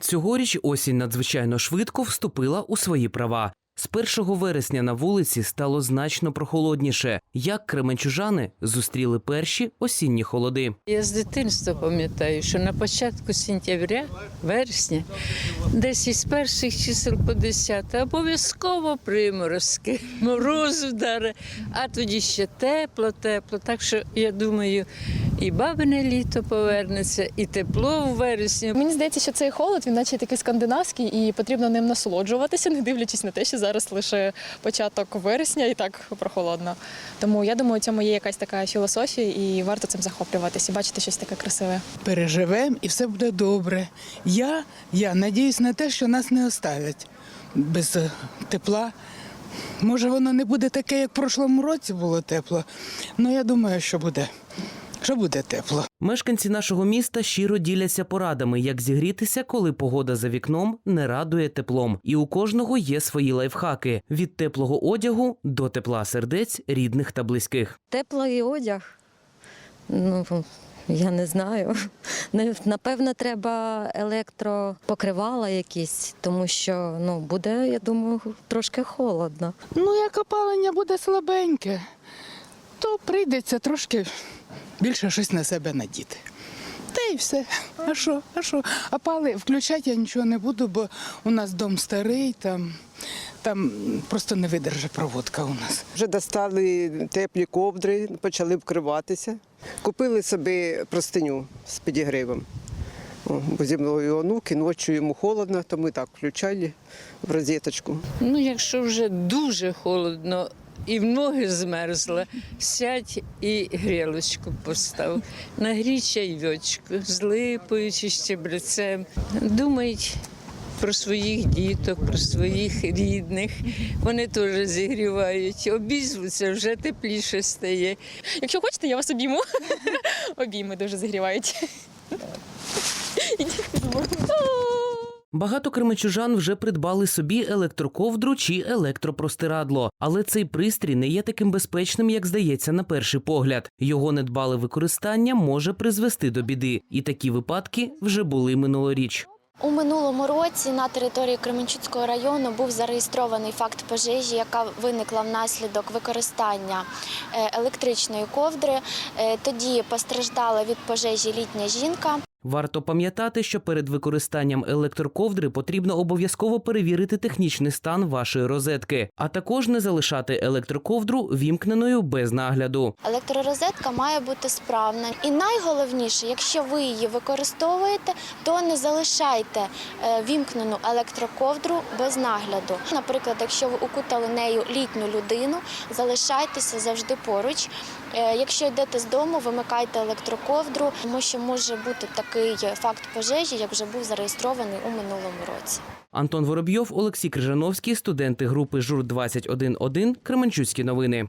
Цьогоріч осінь надзвичайно швидко вступила у свої права. З 1 вересня на вулиці стало значно прохолодніше. Як кременчужани зустріли перші осінні холоди. Я з дитинства пам'ятаю, що на початку сентября, вересня, десь із перших чисел по 10 обов'язково приморозки, мороз вдаре, а тоді ще тепло, тепло. Так що я думаю, і бабине літо повернеться, і тепло у вересні. Мені здається, що цей холод він наче такий скандинавський, і потрібно ним насолоджуватися, не дивлячись на те, що зараз лише початок вересня і так прохолодно. Тому я думаю, у цьому є якась така філософія, і варто цим захоплюватися, і бачити щось таке красиве. переживемо і все буде добре. Я, я надіюсь на те, що нас не оставлять без е, тепла. Може, воно не буде таке, як в прошлому році було тепло, але я думаю, що буде, що буде тепло. Мешканці нашого міста щиро діляться порадами, як зігрітися, коли погода за вікном не радує теплом. І у кожного є свої лайфхаки від теплого одягу до тепла сердець рідних та близьких. Теплий одяг. Ну, я не знаю. Напевно, треба електропокривала якісь, тому що ну, буде, я думаю, трошки холодно. Ну, як опалення буде слабеньке, то прийдеться трошки більше щось на себе надіти. Та й все. А що? А що? А пали включати я нічого не буду, бо у нас дом старий, там, там просто не видержить проводка у нас. Вже достали теплі ковдри, почали вкриватися. Купили собі простиню з підігрівом. О, Бо зі мною онуки, ночі йому холодно, то ми так включали в розеточку. Ну, якщо вже дуже холодно і в ноги змерзла, сядь і грілочку постав. Нагрій чайочку з липою чи щебрецем. Думають про своїх діток, про своїх рідних. Вони теж зігрівають. Обізвуться, вже тепліше стає. Якщо хочете, я вас обійму. Обійми дуже зігрівають. Багато кременчужан вже придбали собі електроковдру чи електропростирадло, але цей пристрій не є таким безпечним, як здається на перший погляд. Його недбале використання може призвести до біди, і такі випадки вже були минулоріч. У минулому році на території Кременчуцького району був зареєстрований факт пожежі, яка виникла внаслідок використання е, електричної ковдри. Е, Тоді постраждала від пожежі літня жінка. Варто пам'ятати, що перед використанням електроковдри потрібно обов'язково перевірити технічний стан вашої розетки, а також не залишати електроковдру вімкненою без нагляду. Електророзетка має бути справна. І найголовніше, якщо ви її використовуєте, то не залишайте е, вімкнену електроковдру без нагляду. Наприклад, якщо ви укутали нею літню людину, залишайтеся завжди поруч. Е, Якщо йдете з дому, вимикайте електроковдру, тому що може бути такий факт пожежі, як вже був зареєстрований у минулому році. Антон Воробйов, Олексій Крижановський, студенти групи ЖУР 211 Кременчуцькі новини.